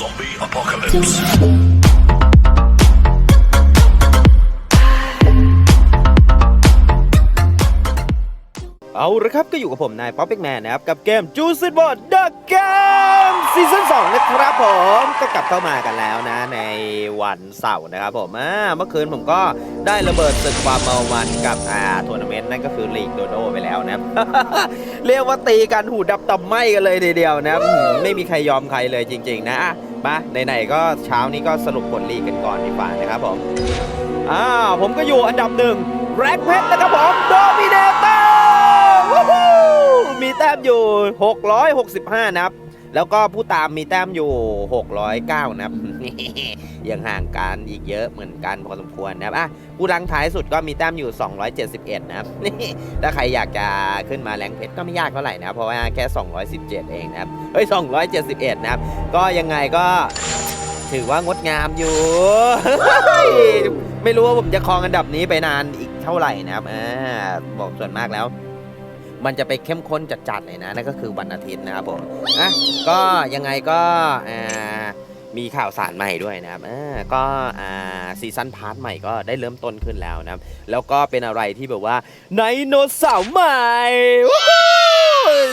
Zombie apocalypse. เอาละครับก็อยู่กับผมนายป๊อปเป็กแมนนะครับ กับเกมจูซิบอร์ดเดอะเกม ซีซั่น2นะครับผมก็กลับเข้ามากันแล้วนะในวันเสาร์นะครับผมเมื่อคืนผมก็ได้ระเบิดศึกความเมามันกับอ่าทัวร์นาเมนต์นั่นก็คือลีกโดโดไปแล้วนะเรียกว่าตีกันหูดับตับไหมกันเลยทีเดียวนะไม่มีใครยอมใครเลยจริง ๆ นะมาไหนๆก็เช้านี้ก็สรุปผลลีกกันก่อนดีกว่านะครับผมอ่าผมก็อยู่อันดับหนึ่งแร็กเพชรนะครับผมโดมิเนเตอร์วู้ฮู้มีแต้มอยู่ 665 นับ แล้วก็ผู้ตามมีแต้มอยู่ 609นับ ยังห่างกันอีกเยอะเหมือนกันพอสมควรนะครับอะผู้รังท้ายสุดก็มีแต้มอยู่ 271 นะครับถ้าใครอยากจะขึ้นมาแรงเพชรก็ไม่ยากเท่าไหร่นะเพราะว่าแค่ 217 เองนะครับเฮ้ย 271 นะครับ ก็ยังไงก็ถือว่างดงามอยู่ ไม่รู้ว่าผมจะครองอันดับนี้ไปนานอีกเท่าไหร่นะครับอ่าบอกส่วนมากแล้ว มันจะไปเข้มข้นจัดๆเลยนะนั่นก็คือวันอาทิตย์นะครับผมอะก็ยังไงก็อ่ามีข่าวสารใหม่ด้วยนะครับก็ซีซั่นพาร์ทใหม่ก็ได้เริ่มต้นขึ้นแล้วนะครับ แล้วก็เป็นอะไรที่แบบว่าไดโนเสาร์ใหม่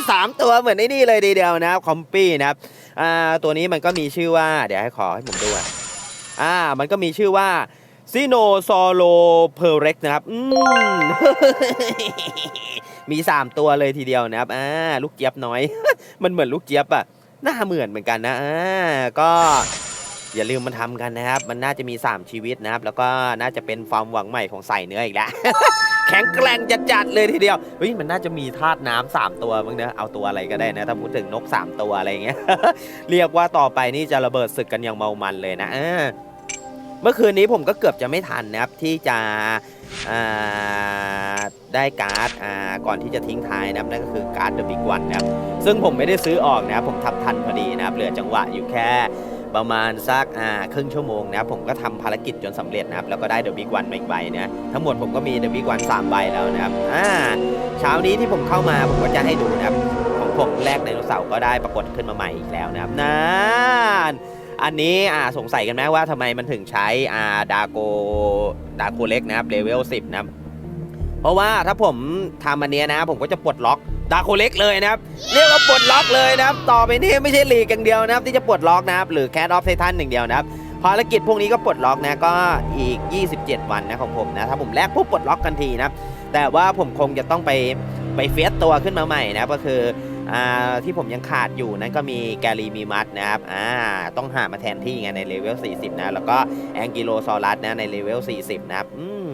สามตัวเหมือนไอ้นี่เลยทีเดียวนะครับคอมปี้นะครับตัวนี้มันก็มีชื่อว่า เดี๋ยวให้ขอให้ผมดูอะอ่ามันก็มีชื่อว่าซิโนซอโลเพอร์เร็กนะครับ อืม มี 3 ตัวเลยทีเดียวนะครับอ่าลูกเจี๊ยบน้อย มันเหมือนลูกเจี๊ยบอะหน้าเหมือนเหมือนกันนะอ่าก็อย่าลืมมันทำกันนะครับ มันน่าจะมี 3 ชีวิตนะครับ แล้วก็น่าจะเป็นความหวังใหม่ของใส่เนื้ออีกแล้ว แข็งแกร่งจัดๆเลยทีเดียว เฮ้ย มันน่าจะมีธาตุน้ำสามตัวมั้งนะเอาตัวอะไรก็ได้นะ ถ้าพูดถึงนก 3 ตัวอะไรเงี้ย เรียกว่าต่อไปนี่จะระเบิดศึกกันอย่างเมามันเลยนะอ่า เมื่อคืนนี้ผมก็เกือบจะไม่ทันนะครับที่จะได้การ์ดก่อนที่จะทิ้งท้ายนะครับนั่นก็คือการ์ดเดอะบิ๊กวันนะครับซึ่งผมไม่ได้ซื้อออกนะครับผมทำทันพอดีนะครับเหลือจังหวะอยู่แค่ประมาณสักครึ่งชั่วโมงนะครับผมก็ทำภารกิจจนสำเร็จนะครับแล้วก็ได้เดอะบิ๊กวันอีกใบนะทั้งหมดผมก็มีเดอะบิ๊กวันสามใบแล้วนะครับเช้านี้ที่ผมเข้ามาผมก็จะให้ดูนะครับของผมแรกไดโนเสาร์ก็ได้ปรากฏขึ้นมาใหม่อีกแล้วนะครับนั่น อันนี้อ่าสงสัยกันไหมว่าทำไมมันถึงใช้อ่าดาโกดาโกเล็กนะครับเลเวล10 นะครับ เพราะว่าถ้าผมทำอันเนี้ยนะ ผมก็จะปลดล็อกดาโกเล็กเลยนะครับ เรียกว่าปลดล็อกเลยนะครับ ต่อไปนี้ไม่ใช่ลีกอย่างเดียวนะครับ ที่จะปลดล็อกนะครับ หรือแคดออฟไททันอย่างเดียวนะครับภารกิจพวกนี้ก็ปลดล็อกนะก็อีก 27 วันนะของผมนะถ้าผมแลกปุ๊บปลดล็อกกันทีนะครับแต่ว่าผมคงจะต้องไปไปเฟสตัวขึ้นมาใหม่นะก็คือ ที่ผมยังขาดอยู่นั่นก็มีแกลีมีมัดนะครับอ่าต้องหามาแทนที่ไงในเลเวล 40 นะ แล้วก็แองกิโลซอรัสนะในเลเวล 40 นะครับ อืม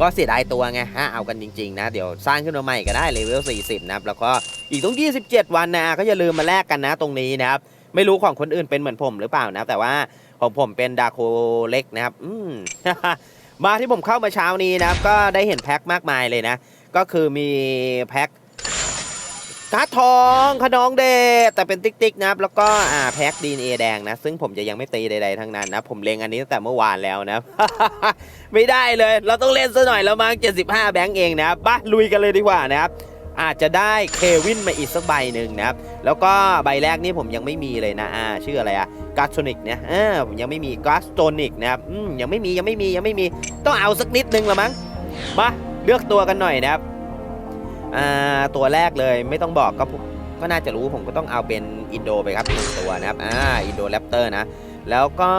ก็เสียดายตัวไงฮะเอากันจริง ๆ นะ เดี๋ยวสร้างขึ้นมาใหม่ก็ได้เลเวล 40 นะครับ แล้วก็อีกต้อง 27 วันนะก็อย่าลืมมาแลกกันนะตรงนี้นะครับ ไม่รู้ของคนอื่นเป็นเหมือนผมหรือเปล่านะ แต่ว่าของผมเป็นดาโคเล็กนะครับ อืมมาที่ผมเข้ามาเช้านี้นะครับ ก็ได้เห็นแพ็คมากมายเลยนะ ก็คือมีแพ็ค การ์ดทองขนองเดชแต่เป็นติ๊กๆนะครับแล้วก็อ่าแพ็คดีเอแดงนะ ซึ่งผมจะยังไม่ตีใดๆทั้งนั้นนะผมเลงอันนี้ตั้งแต่เมื่อวานแล้วนะ ไม่ได้เลย เราต้องเล่นซะหน่อยแล้วมั้ง75 แบงก์เองนะครับไปลุยกันเลยดีกว่านะครับอาจจะได้เควินมาอีกสักใบหนึ่งนะครับ แล้วก็ใบแรกนี่ผมยังไม่มีเลยนะ อ่า ชื่ออะไรอะกาสโตนิกเนี่ยเออผมยังไม่มีกาสโตนิกนะครับอืมยังไม่มียังไม่มียังไม่มี ต้องเอาสักนิดนึงละมั้ง มาเลือกตัวกันหน่อยนะครับ ตัวแรกเลยไม่ต้องบอกก็ผมก็น่าจะรู้ผมก็ต้องเอาเป็นอินโดไปครับหนึ่งตัวนะครับอ่าอินโดแรปเตอร์นะ แล้วก็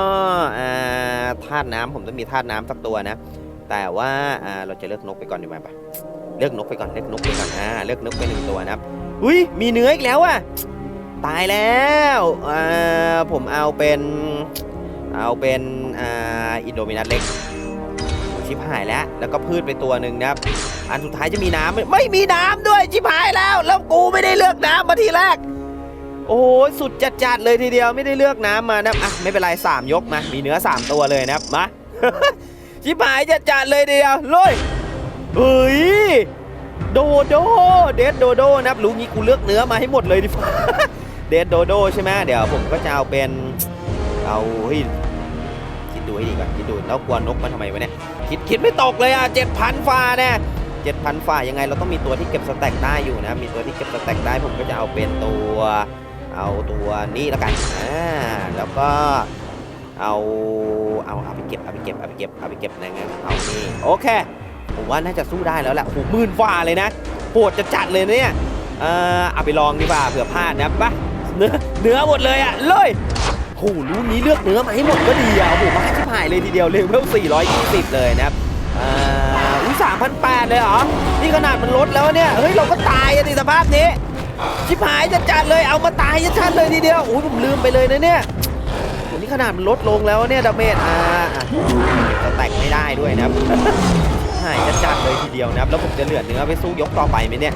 ธาตุน้ำผมต้องมีธาตุน้ำสักตัวนะ แต่ว่าอ่าเราจะเลือกนกไปก่อนดีไหมปะเลือกนกไปก่อนเลือกนกไปก่อนอ่าเลือกนกไปหนึ่งตัวนะครับอุ้ยมีเนื้ออีกแล้วอะตายแล้วอ่าผมเอาเป็นเอาเป็นอ่าอินโดมินัสเล็ก ชิบหายแล้ว แล้วก็พืชไปตัวหนึ่งนะครับ อันสุดท้ายจะมีน้ำไมไม่มีน้ำด้วยชิบหายแล้ว แล้วกูไม่ได้เลือกน้ำมาทีแรก โอ้ยสุดจัดจัดๆเลยทีเดียวไม่ได้เลือกน้ำมานะอะไม่เป็นไรสามยกมา มีเนื้อสามตัวเลยนะครับมาชิบหายจัดจัดๆเลยทีเดียวลุยเฮ้ยโดโดเดดโดโดนะครับรู้งี้กูเลือกเนื้อมาให้หมดเลยดิเดดโดโดใช่ไหมเดี๋ยวผมก็จะเอาเป็นเอาเฮ้ย ดดูให้ดีก่อนคิดดูแล้วกลัวนกมันทำไมวะเนี่ยคิดคิดไม่ตกเลยอะเจ็ดพันฟ้าเนี่ยเจ็ดพันฟ้ายังไงเราต้องมีตัวที่เก็บสแต็กได้อยู่นะมีตัวที่เก็บสแต็กได้ผมก็จะเอาเป็นตัวเอาตัวนี้แล้วกันอ่าแล้วก็เอาเอาเอาไปเก็บเอาไปเก็บเอาไปเก็บเอาไปเก็บนะงั้นเอานี่โอเคผมว่าน่าจะสู้ได้แล้วแหละโอ้หหมื่นฝ่าเลยนะโหดจะจัดเลยนะเนี่ยเออเอาไปลองดีกว่าเผื่อพลาดนะปะเนื้อเนื้อหมดเลยอะเลย โหรู้นี้เลือกเนื้อมาให้หมดก็ดีอะโอ้โหมาให้ชิบหายเลยทีเดียวเลเวล420 เลยนะครับอ่าอุ้ย3,800 เลยเหรอ นี่ขนาดมันลดแล้วเนี่ย เฮ้ย เราก็ตายอะดิสภาพนี้ ชิบหายจะจัดเลยเอามาตายชัดเลยทีเดียวโอ้ยผมลืมไปเลยนะเนี่ยวันนี้ขนาดมันลดลงแล้วเนี่ยดาเมจอ่าจะแตกไม่ได้ด้วยนะครับหายจะจัดเลยทีเดียวนะครับ แล้วผมจะเหลือเนื้อไปสู้ยกต่อไปไหมเนี่ย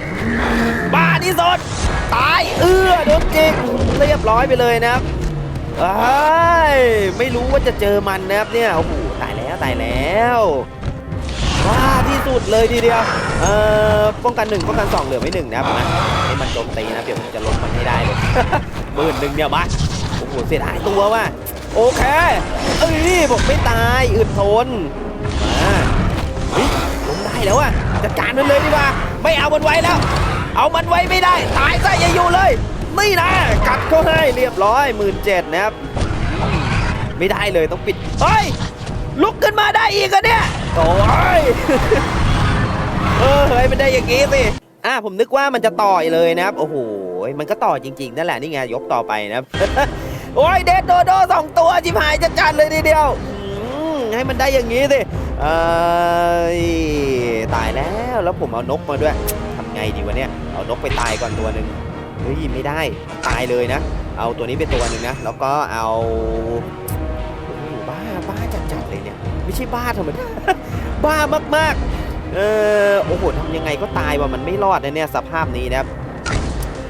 บ้าที่สุดตายเอื้อโดนจิกเรียบร้อยไปเลยนะครับ เอ้ไม่รู้ว่าจะเจอมันนะครับเนี่ยโอ้โหตายแล้วตายแล้วว้าที่สุดเลยทีเดียวเอ่อป้องกันหนึ่งป้องกันสองเหลือไม่หนึ่งนะครับนะให้มันโจมตีนะเดี๋ยวผมจะลดมันให้ได้เลยหมื่นหนึ่งเนี่ยมาโอ้โหเสียดายตัวว่ะโอเคเอ้ยผมไม่ตายอึดทนมาเฮ้ยลงได้แล้วอะจัดการมันเลยดีกว่าไม่เอามันไว้แล้ว เอามันไว้ไม่ได้ ตายซะอย่าอยู่เลย นี่นะ กัดเขาให้เรียบร้อยหมื่นเจ็ดนะครับ ไม่ได้เลยต้องปิด เฮ้ย ลุกขึ้นมาได้อีกอะเนี่ย โอ้ย เออเฮ้ยมันได้อย่างงี้สิ อะผมนึกว่ามันจะต่อยเลยนะครับ โอ้โห มันก็ต่อจริงๆ นั่นแหละนี่ไงยกต่อไปนะครับ โอ้ยเดดโดโดสองตัวจิบหายจะจัดเลยทีเดียวให้มันได้อย่างงี้สิเอยตายแล้วแล้วผมเอานกมาด้วยทำไงดีวะเนี่ย เอานกไปตายก่อนตัวหนึ่ง เฮ้ยไม่ได้ตายเลยนะ เอาตัวนี้เป็นตัวหนึ่งนะ แล้วก็เอาโอ้โหบ้าบ้าจัดๆเลยเนี่ย ไม่ใช่บ้าธรรมดาบ้ามากๆ เออโอ้โหทำยังไงก็ตายว่ามันไม่รอดนะเนี่ยสภาพนี้นะครับ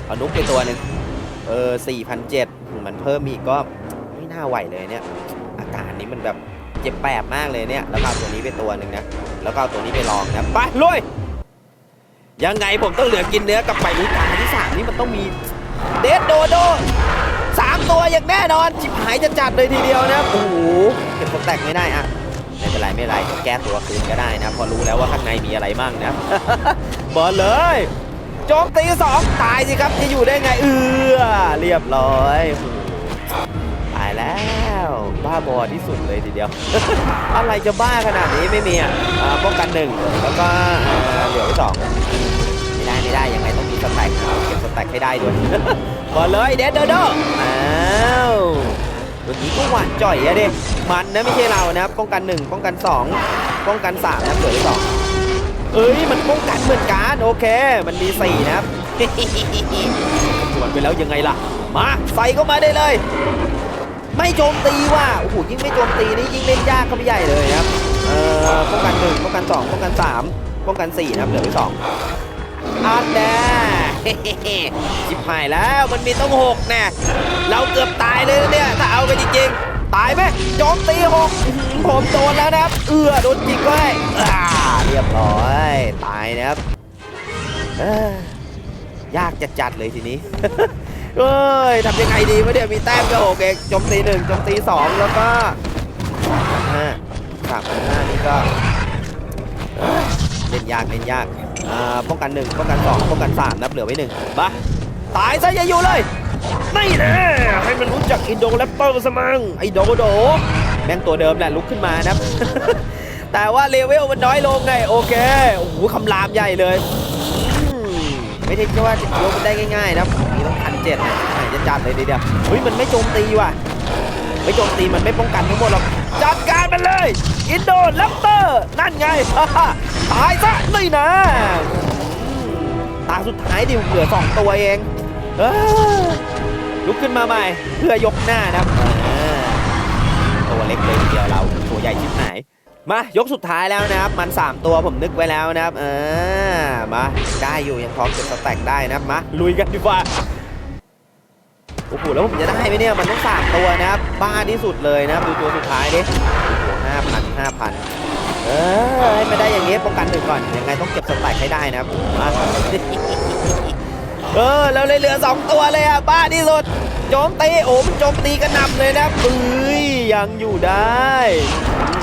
เอานุกไปตัวหนึ่งเออสี่พันเจ็ดมันเพิ่มอีกก็ไม่น่าไหวเลยเนี่ย อาการนี้มันแบบเจ็บแปบมากเลยเนี่ย แล้วก็เอาตัวนี้ไปตัวหนึ่งนะ แล้วก็เอาตัวนี้ไปลองนะ ไปลุย ยังไงผมต้องเหลือกินเนื้อกับไปรู้ตาที่สามนี่มันต้องมีเดดโดโดสามตัวอย่างแน่นอนจิบหายจะจัดเลยทีเดียวนะโอ้โหเก็บสแตกไม่ได้อะไม่เป็นไรไม่เป็นไรแก้ตัวคืนก็ได้นะ พอรู้แล้วว่าข้างในมีอะไรมั่งนะบอลเลยโจมตีสองตายสิครับจะอยู่ได้ไงเออเรียบร้อยโอ้โห ตายแล้ว บ้าบอที่สุดเลยทีเดียว อะไรจะบ้าขนาดนี้ไม่มีอะป้องกันหนึ่งแล้วก็เหลือไว้สองไม่ได้ไม่ได้ยังไงต้องมีสแต็กเก็บสแต็กให้ได้ด้วยบอลเลยเดดเดอร์ดอ้าววันนี้ก็หวานจ่อยอะดิมันนะไม่ใช่เรานะครับป้องกันหนึ่งป้องกันสองป้องกันสามนะเหลือไว้สองเอ้ยมันป้องกันเหมือนกันโอเค มันมีสี่นะครับสวนไปแล้วยังไงล่ะ มาใส่เข้ามาได้เลย ไม่โจมตีว่ะโอ้โหยิ่งไม่โจมตีนี่ยิ่งเล่นยากเข้าไปใหญ่เลยครับเอ่อป้องกันหนึ่งป้องกันสองป้องกันสามป้องกันสี่นะครับเหลือไว้สองอันแน่จิบหายแล้วมันมีต้องหกแน่เราเกือบตายเลยนะเนี่ยถ้าเอากันจริงๆตายไหมโจมตีหกผมโดนแล้วนะครับ เอือโดนจิกก็ให้อ่าเรียบร้อย ตายนะครับยากจะจัดเลยทีนี้ เอ้ยทำยังไงดีวะเนี่ยวมีแต้มก็หกเองจมตีหนึ่งจมตีสองแล้วก็ห้าสามพันห้านี่ก็เล่นยากเล่นยากอ่าป้องกันหนึ่งป้องกันสองป้องกันสามนับเหลือไว้หนึ่งมาตายซะอย่าอยู่เลยไม่แน่ให้มันรู้จักอินโดแรปเปอร์สมังไอโดโดแม่งตัวเดิมแหละลุกขึ้นมานะครับแต่ว่าเลเวลมันน้อยลงไงโอเคโอ้โหคำรามใหญ่เลยอืมไม่ได้ว่าจะยกมันได้ง่ายๆนะ เจ็ดนะไหนจะจัดเลยทีเดียวเฮ้ยมันไม่โจมตีว่ะ ไม่โจมตีมันไม่ป้องกันทั้งหมดหรอกจัดการมันเลย อินโดแรปเตอร์ นั่นไงตายซะนี่นะตาสุดท้ายดิเหลือสองตัวเองเออลุกขึ้นมาใหม่ เพื่อยกหน้านะครับตัวเล็กเลยเดียวเราตัวใหญ่ชิบหายมายกสุดท้ายแล้วนะครับ มัน 3 ตัวผมนึกไว้แล้วนะครับอ่ามาได้อยู่ยังพอเก็บสแต็กได้นะครับมาลุยกันดีกว่า โอ้โหแล้วผมจะได้ไหมเนี่ยมันต้องสามตัวนะครับบ้าที่สุดเลยนะครับดูตัวสุดท้ายดิห้าพันห้าพันเออให้ไม่ได้อย่างงี้ป้องกันหนึ่งก่อนยังไงต้องเก็บสแต็กให้ได้นะครับเออแล้วเลยเหลือสองตัวเลยอะบ้าที่สุดโจมตีโอ้มโจมตีกระนำเลยนะครับเอ้ยยังอยู่ได้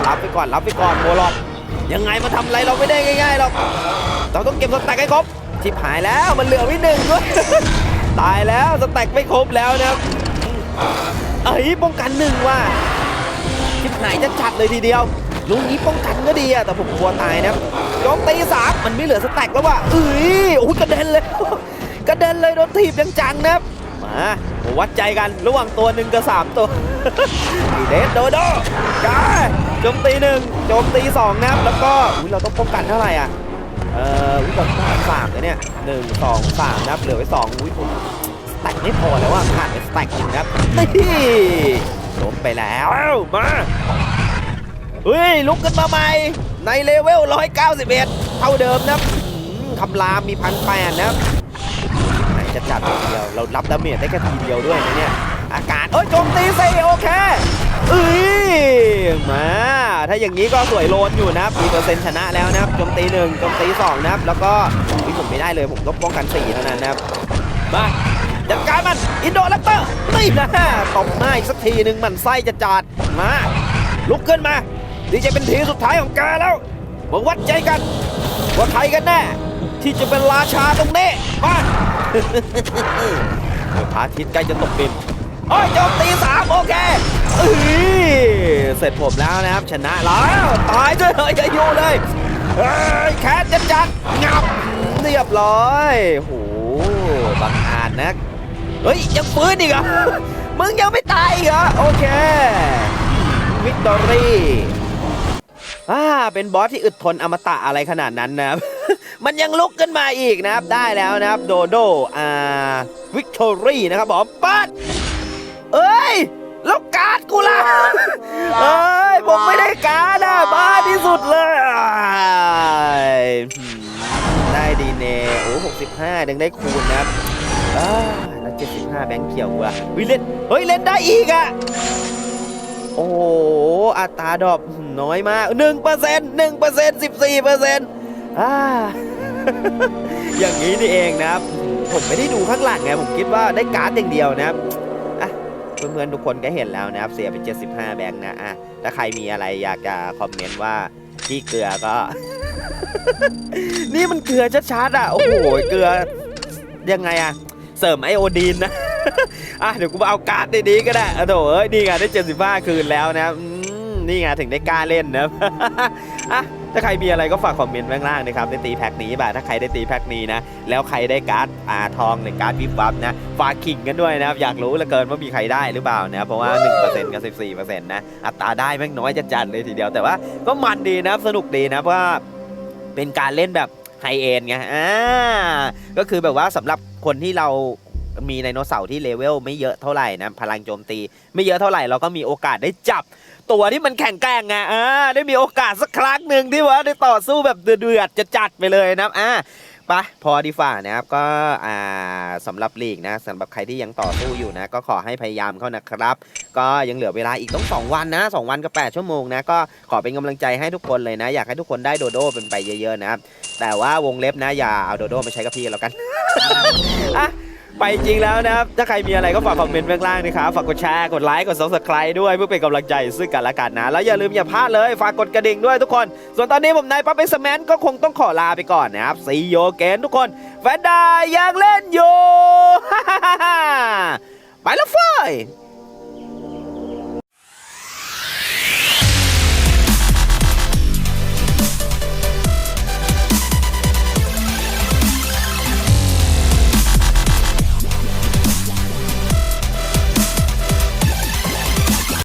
รับไปก่อนรับไปก่อนโมลอดยังไงมาทำอะไรเราไม่ได้ง่ายๆหรอกเราต้องเก็บสแต็กให้ครบชิบหายแล้วมันเหลือว้หนึ่งด้วย ตายแล้วสแต็กไม่ครบแล้วนะครับเอ้ยป้องกันหนึ่งว่ะทิศไหนจะจัดเลยทีเดียวลุงนี้ป้องกันก็ดีอะแต่ผมกลัวตายนะครับโจมตีสามมันไม่เหลือสแต็กแล้วว่ะเอ้ยโอ้ยกระเด็นเลยกระเด็นเลยโดนถีบจังๆนะครับมามวัดใจกันระหว่างตัวหนึ่งกับสามตัวเดสโดโดกายโจมตีหนึ่งโจมตีสองนะครับแล้วก็เราต้องป้องกันเท่าไหร่อะ เอ่อวิเราต้องสามเลยเนี่ยหนึ่งสองสามนะครับเหลือไว้สองอุ้ยผมแตกไม่พอแล้วอะขาดไปแตกหนึ่งนะครับนี่ล้มไปแล้วมาเฮ้ยลุกขึ้นมาใหม่ ในเลเวล 191 เท่าเดิมนะคำรามมีพันแปดนะไหนจะจัดทีเดียว เรารับดาเมจได้แค่ทีเดียวด้วยนะเนี่ย อากาศเอ้ยโจมตีสิโอเค เอ้ยมา ถ้าอย่างนี้ก็สวยโลนอยู่นะครับมีเปอร์เซ็นต์ชนะแล้วนะครับโจมตีหนึ่งโจมตีสองนะครับแล้วก็อุ๊ยผมไม่ได้เลยผมต้องป้องกันสี่เท่านั้นนะครับมาจัดการมันอินโดแรปเตอร์นี่นะตบหน้าอีกสักทีหนึ่งมันไส้จะจาดมา ลุกขึ้นมานี่จะเป็นทีสุดท้ายของแกแล้วมาวัดใจกันว่าใครกันแน่ที่จะเป็นราชาตรงนี้มาพระอาทิตย์ใกล้จะตกดินโอ้ยโจมตีสามโอเค เอ้ยเสร็จผมแล้วนะครับ ชนะแล้วตายด้วยเลยอย่าอยู่เลยเฮ้ยแคทจะจัดงับเรียบร้อยโหบังอาจนะเฮ้ย ยังฟื้นอีกเหรอมึงยังไม่ตายอีกเหรอโอเควิกตอรี่อ่าเป็นบอสที่อึดทนอมตะอะไรขนาดนั้นนะครับ มันยังลุกขึ้นมาอีกนะครับ ได้แล้วนะครับ โดโด อ่า วิกตอรี่นะครับผมปัดเอ้ย แล้วการ์ดกูล่ะเอ้ยผมไม่ได้การ์ดอะบ้าที่สุดเลยอืมได้ดีเนโอ้หกสิบห้าดึงได้คูณนะครับอ่าแล้วเจ็ดสิบห้าแบงค์เขียวว่ะเฮ้ยเล่นเฮ้ยเล่นได้อีกอะโอ้โหอัตราดรอปน้อยมากหนึ่งเปอร์เซ็นต์หนึ่งเปอร์เซ็นต์สิบสี่เปอร์เซ็นต์อ่าอย่างนี้นี่เองนะครับ ผมไม่ได้ดูข้างหลังไงผมคิดว่าได้การ์ดอย่างเดียวนะครับอะ เพื่อนๆทุกคนก็เห็นแล้วนะครับ เสียไป 75 แบงค์นะอะถ้าใครมีอะไรอยากจะคอมเมนต์ว่าที่เกลือก็ นี่มันเกลือชัดๆอะ โอ้โห เกลือ ยังไงอะ เสริมไอโอดีนนะ อะ เดี๋ยวกูเอาการ์ดดีๆก็ได้อโถเอ้ยนี่ไงได้ 75 คืนแล้วนะครับนี่ไงถึงได้กล้าเล่นนะอะ ถ้าใครมีอะไรก็ฝากคอมเมนต์ไว้ข้างล่างนะครับในตีแพ็กนี้บ่าถ้าใครได้ตีแพ็กนี้นะ แล้วใครได้การ์ดอาทองหรือการ์ดวิบวับนะ ฝากขิงกันด้วยนะครับ อยากรู้เหลือเกินว่ามีใครได้หรือเปล่านะ เพราะว่า 1%กับ14%นะ อัตราได้แม่งน้อยจะจัดเลยทีเดียว แต่ว่าก็มันดีนะ สนุกดีนะ เพราะว่าเป็นการเล่นแบบไฮเอ็นไง อ่า ก็คือแบบว่าสำหรับคนที่เรามีไดโนเสาร์ที่เลเวลไม่เยอะเท่าไหร่นะ พลังโจมตี ไม่เยอะเท่าไหร่เราก็มีโอกาสได้จับ ตัวที่มันแข่งแกร่งไงอ่าได้มีโอกาสสักครั้งหนึ่งที่ว่าได้ต่อสู้แบบเดือดจะจัดไปเลยนะอ่าไปพอดีฝ่านะครับก็อ่าสำหรับลีกนะสำหรับใครที่ยังต่อสู้อยู่นะ ก็ขอให้พยายามเข้านะครับ ก็ยังเหลือเวลาอีกต้อง 2 วันนะ 2 วันกับ 8 ชั่วโมงนะ ก็ขอเป็นกำลังใจให้ทุกคนเลยนะ อยากให้ทุกคนได้โดโดเป็นไปเยอะๆนะครับแต่ว่าวงเล็บนะอย่าเอาโดโดมาใช้กับพี่แล้วกันอะ ไปจริงแล้วนะครับ ถ้าใครมีอะไรก็ฝากคอมเมนต์ไว้ข้างล่างนะครับ ฝากกดแชร์ กดไลค์ กด subscribe ด้วยเพื่อเป็นกำลังใจซึ่งกันและกันนะ แล้วอย่าลืมอย่าพลาดเลย ฝากกดกระดิ่งด้วยทุกคน ส่วนตอนนี้ผมนายปั๊บเป็นสแมนก็คงต้องขอลาไปก่อนนะครับซีโยเกนทุกคนแฟนได้ยังเล่นอยู่ ไปแล้วเฟ้ย